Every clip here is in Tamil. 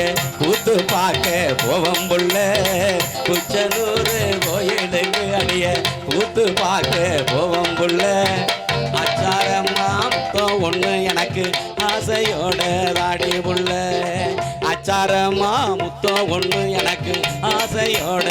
கோயிலுக்கு கூத்து பார்க்க போவம் புள்ள குச்சலூர் கோயிலுக்கு அடிய கூத்து பார்க்க போவம் புள்ள அச்சாரம்மா முத்தம் ஒண்ணு எனக்கு ஆசையோட தாடி புள்ள அச்சாரம்மா முத்தம் ஒன்று எனக்கு ஆசையோட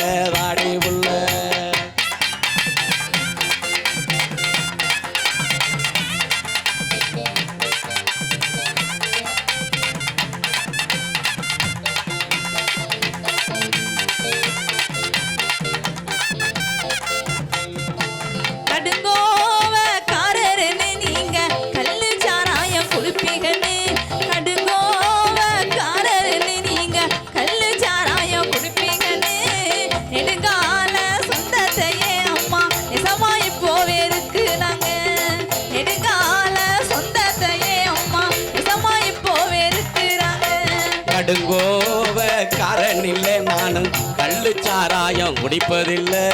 சாராயம் குடிப்பதில்லை.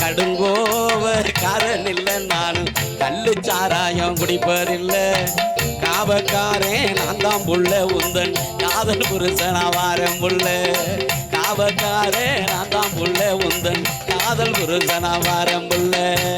கடுங்கோவ காரனில்லை. நானும் கள்ளு சாராயம் குடிப்பதில்லை. காவக்காரே நான் தான் புள்ள உந்தன். காதல் புருஷனா வாரம் புள்ள. காவக்காரே நான் தான் புள்ள உந்தன். காதல் புருஷனா வாரம் புள்ள.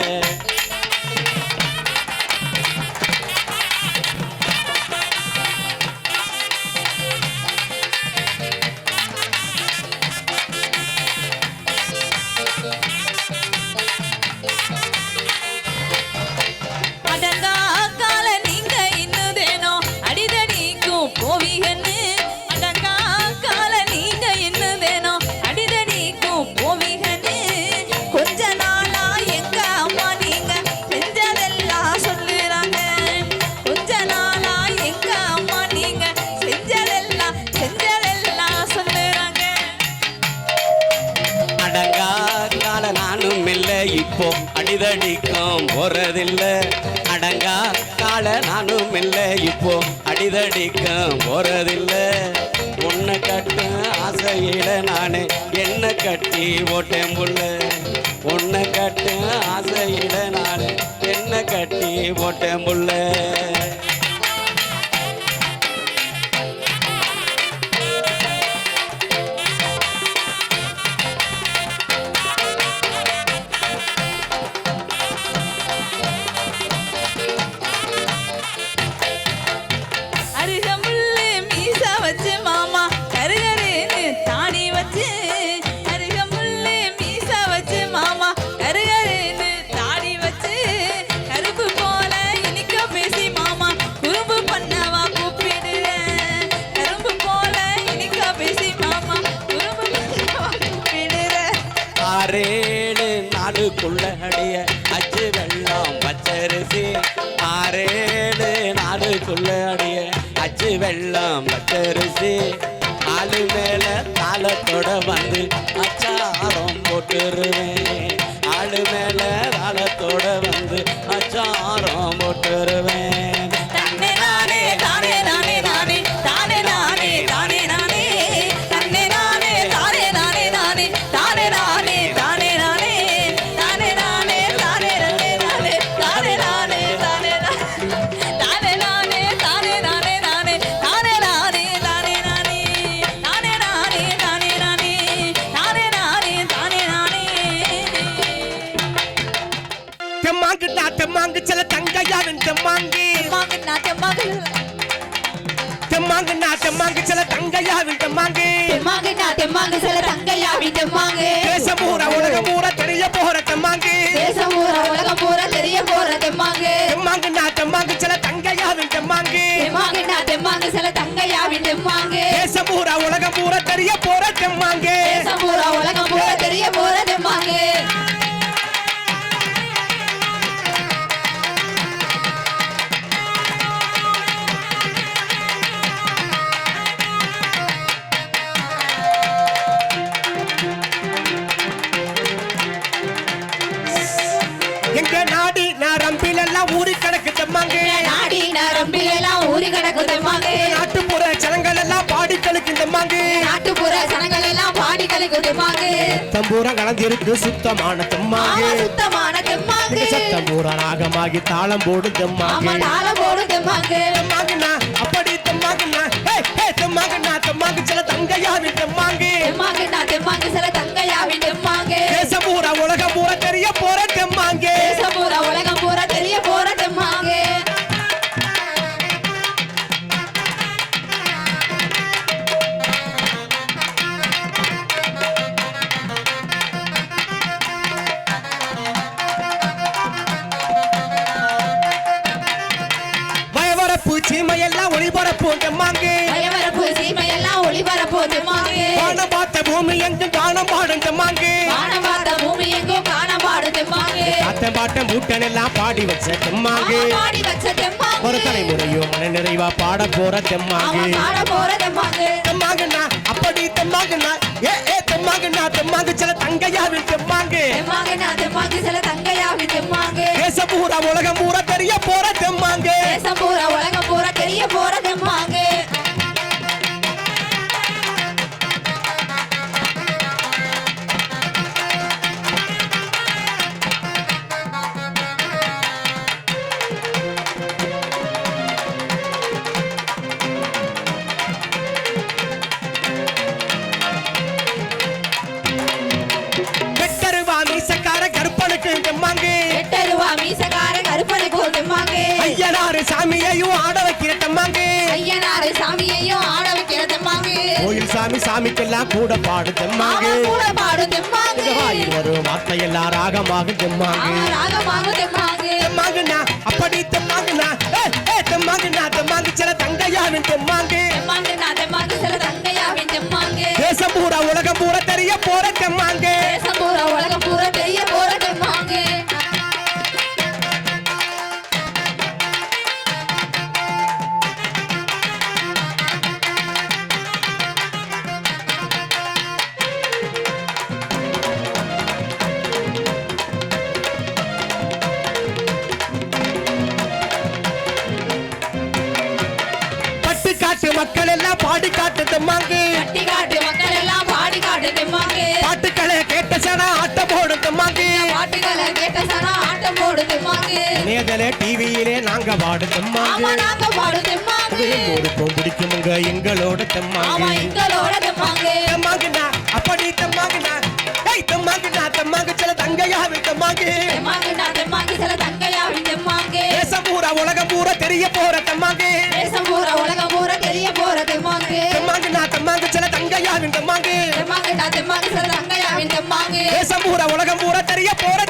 இப்போ அடிதடிக்கும் போறதில்ல. அடங்கா கால நானும் இல்லை. இப்போ அடிதடிக்கும் போறதில்ல. உன்னை கட்டு ஆசையில நானே என்ன கட்டி ஓட்டேன் புள்ள? உன்னை கட்டு ஆசையில நானே என்ன கட்டி ஓட்டேன் புள்ள? அடிய அச்சு வெள்ளம் பச்சரிசி. ஆறேழு நாடுக்குள்ள அடிய அச்சு வெள்ளம் பச்சரிசி. ஆளு மேல தாளத்தோட வந்து அச்சாரம் போட்டுருவேன். ஆளு மேல தாளத்தோட வந்து அச்சாரம் போட்டுருவேன். தெம்மாங்கு தேசம் பூரா உலகம் பூரா தெரிய போற தெம்மாங்கு. தேசம் பூரா உலகம் பூரா தெரிய போற தெம்மாங்கு. தெம்மாங்குடா தெம்மாங்கு சில தங்கையாவின் தெம்மாங்கு. தெம்மாங்குண்ணா தெம்மாங்கு சில தங்கையாவி தெம்மாங்கு. தேசம் பூரா உலகம் பூரா தெரிய போற தெம்மாங்கு. கொடுப்பாங்க நாட்டுப்புற சனங்கள் எல்லாம் பாடிகளை கொடுப்பாங்க தம்பூரம் கலந்திருக்கு சுத்தமான தெம்மாங்க. சுத்தமான தெம்மாங்க. சத்தம்பூர ராகமாகி தாளம் போடு தெம்மாங்க. தாளம் போடு தெம்மாங்க. தெம்மாங்கண்ணா அப்படி தெம்மாங்கண்ணா. ஹே ஹே தெம்மாங்கண்ணா தெம்மாங்க சில தங்கையாவி தெம்மாங்க. பூமி எங்கும் காணம் பாடும் செம்மாங்கு. அத்தன் பாட்டம் பூட்டன் எல்லாம் பாடி வச்ச தெம்மாங்கு ஒரு தலைமுறையோ மன நிறைவா பாட போற தெம்மாங்கு தெம்மாங்கண்ணா அப்படி தெம்மாங்கண்ணா ஏ ஏ தெம்மாங்கண்ணா தெம்மாங்கு சில தங்கையாவில் தெம்மாங்கு தேச பூரா உலகம் பூரா ஐயனாறு சாமியையும் ஆட வைக்கிற தெம்மாங்கு ஐயனாரு சாமியையும் ஆட வைக்கிற தெம்மாங்கு. கோயில் சாமி சாமிக்கெல்லாம் கூட பாடு தெம்மாங்கு கூட பாடும் தெம்மாங்கு. வாயில் வரும் வார்த்தையெல்லாம் ராகமாகும் தெம்மாங்கு அவன் ராகமாகும் தெம்மாங்கு. தெம்மாங்குண்ணா அப்படி தெம்மாங்குண்ணா ஏ ஏ தெம்மாங்குண்ணா தெம்மாங்கு சில தங்கையாவின் தெம்மாங்கு தெம்மாங்கு கட்டி காட்டு மக்கள் எல்லாம் பாடி காட்டு தெம்மாங்கு. பாட்டுக்களை கேட்ட சனா ஆட்டம் போடும் தெம்மாங்கு பாட்டுகளை கேட்ட சனா ஆட்டம் போடு தெம்மாங்கு. நேதல டிவியிலே நாங்க பாடு தெம்மாங்கு நாங்க பாடு தெம்மாங்கு. எல்லோருக்கும் பிடிக்குமுங்க எங்களோட தெம்மாங்கு எங்களோட தெம்மாங்கு. தெம்மாங்குண்ணா அப்படி தெம்மாங்குண்ணா ஏய் தெம்மாங்குண்ணா தெம்மாங்கு சில தெம்மாங்கு தெம்மாங்குன்னா தெம்மாங்கு, பூரா உலகம் பூரா தெரிய போற